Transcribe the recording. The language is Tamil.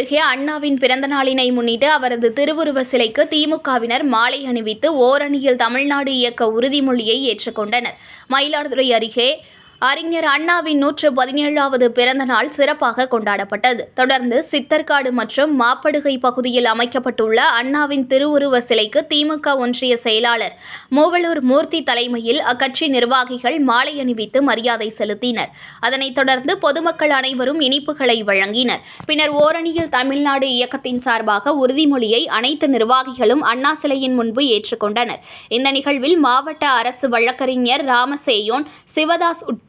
அண்ணாவின் பிறந்தநாளினை முன்னிட்டு அவரது திருவுருவ சிலைக்கு திமுகவினர் மாலை அணிவித்து ஓரணியில் தமிழ்நாடு இயக்க உறுதிமொழியை ஏற்றுக்கொண்டனர். மயிலாடுதுறை அருகே அறிஞர் அண்ணாவின் நூற்று பதினேழாவது பிறந்த நாள் சிறப்பாக கொண்டாடப்பட்டது. தொடர்ந்து சித்தர்காடு மற்றும் மாப்படுகை பகுதியில் அமைக்கப்பட்டுள்ள அண்ணாவின் திருவுருவ சிலைக்கு திமுக ஒன்றிய செயலாளர் மூவலூர் மூர்த்தி தலைமையில் அக்கட்சி நிர்வாகிகள் மாலை அணிவித்து மரியாதை செலுத்தினர். அதனைத் தொடர்ந்து பொதுமக்கள் அனைவரும் இனிப்புகளை வழங்கினர். பின்னர் ஓரணியில் தமிழ்நாடு இயக்கத்தின் சார்பாக உறுதிமொழியை அனைத்து நிர்வாகிகளும் அண்ணா சிலையின் முன்பு ஏற்றுக்கொண்டனர். இந்த நிகழ்வில் மாவட்ட அரசு வழக்கறிஞர் ராமசேயோன் சிவதாஸ்